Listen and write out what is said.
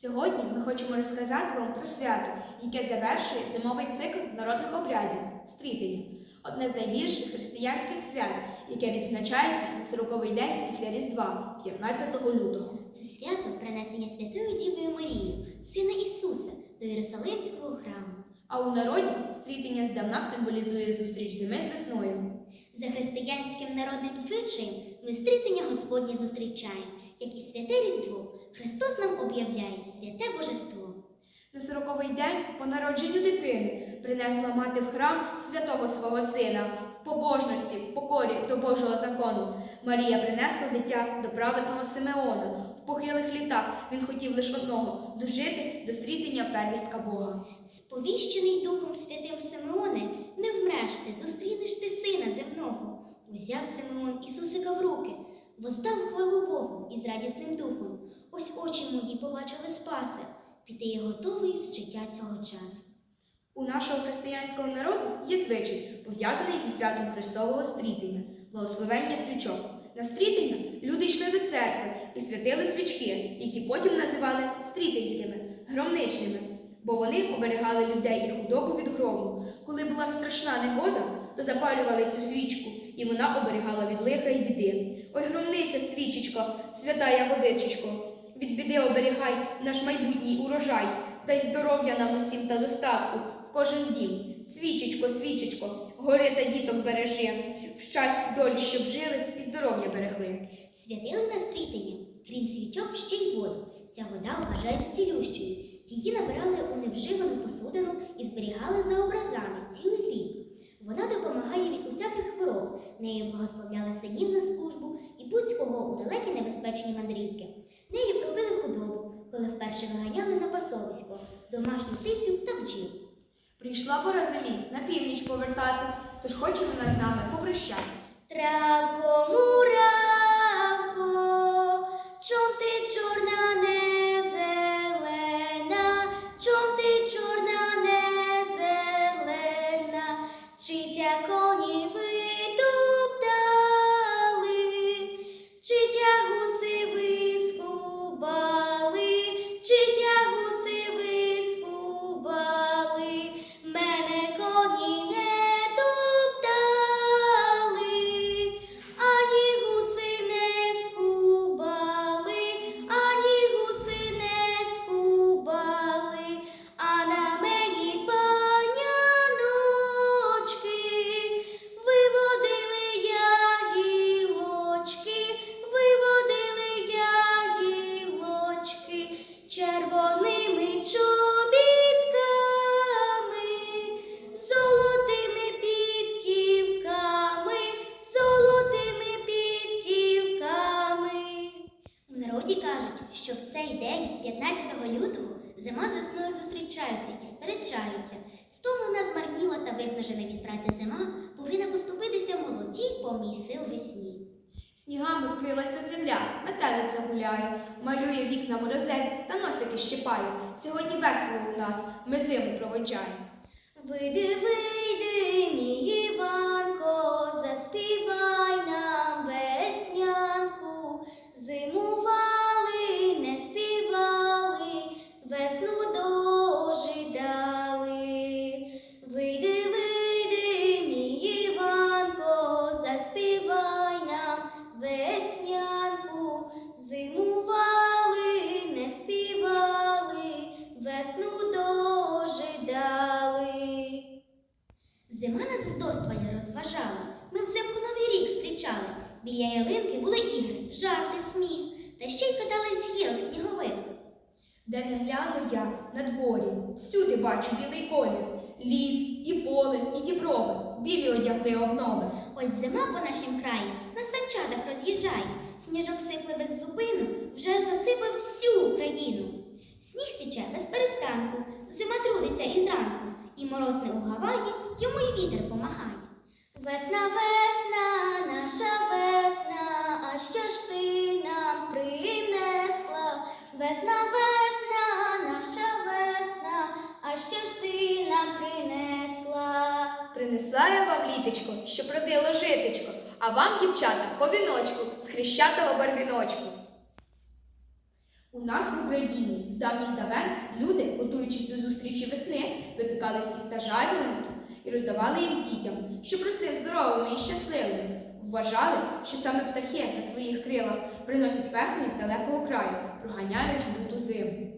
Сьогодні ми хочемо розказати вам про свято, яке завершує зимовий цикл народних обрядів стрітення. Одне з найбільших християнських свят, яке відзначається на 40-й день після Різдва, 15 лютого. Це свято принесення Святою Дівою Марією, Сина Ісуса, до Єрусалимського храму. А у народі стрітення здавна символізує зустріч зими з весною. За християнським народним звичаєм ми стрітення Господнє зустрічаємо, як і святе Різдво. Христос нам об'являє святе Божество. На 40-й день по народженню дитини принесла мати в храм святого свого сина в побожності, в покорі до Божого закону. Марія принесла дитя до праведного Симеона. В похилих літах він хотів лише одного дожити до стрітення первістка Бога. Сповіщений Духом Святим Симеоне, не вмреш ти, зустрінеш ти сина земного. Узяв Симеон Ісусика в руки, воздав хвалу Богу із радісним духом. Ось очі мої побачили Спаса, піти є готовий з життя цього часу. У нашого християнського народу є звичай, пов'язаний зі святом Христового стрітення, благословення свічок. На стрітення люди йшли до церкви і святили свічки, які потім називали стрітинськими, громничними, бо вони оберігали людей і худобу від грому. Коли була страшна негода, то запалювали цю свічку, і вона оберігала від лиха і біди. Ой, громниця, свічечко, святая водичечко, від біди оберігай наш майбутній урожай, дай здоров'я нам усім та достатку в кожен дім. Свічечко, свічечко, гори та діток бережи, в щасті долі, щоб жили і здоров'я берегли. Святили на стрітення, крім свічок, ще й воду. Ця вода вважається цілющою. Її набирали у невживану посудину і зберігали за образами цілий. Вона допомагає від усяких хвороб. Нею благословляли синів на службу і будь-кого у далекі небезпечні мандрівки. Нею пробили худобу, коли вперше виганяли на пасовисько, домашню птицю та бджіл. Прийшла пора зимі на північ повертатись, тож хоче вона з нами попрощатись. Цей день, 15 лютого, зима з весною зустрічаються і сперечаються. Стомлена, змарніла та виснажена від праці зима повинна поступитися молодій повній сил весні. Снігами вкрилася земля, метелиця гуляє, малює вікна морозець та носики щипає. Сьогодні весело у нас, ми зиму проводжаємо. Вийди, вийди, мій Іванко, Біля ялинки були ігри, жарти, сміх, та ще й катались з гілок снігових. Де не гляну я на дворі, всюди бачу білий колір. Ліс, і поле, і діброви, білі одягли обнови. Ось зима по нашім краї на санчатах роз'їжджає. Сніжок сипле без зупину, вже засипав всю Україну. Сніг січе без перестанку, зима трудиться і зранку, і мороз не угаває, йому й вітер помагає. Весна, весна, Весна, весна, наша весна, а що ж ти нам принесла? Принесла я вам літочко, що родило житечко, а вам, дівчата, по віночку з хрещатого барвіночку. У нас в Україні з давніх давен люди, готуючись до зустрічі весни, випікали з тіста жайворонки і роздавали їх дітям, щоб рости здоровими і щасливими. Вважали, що саме птахи на своїх крилах приносять весну з далекого краю, проганяють люту зиму.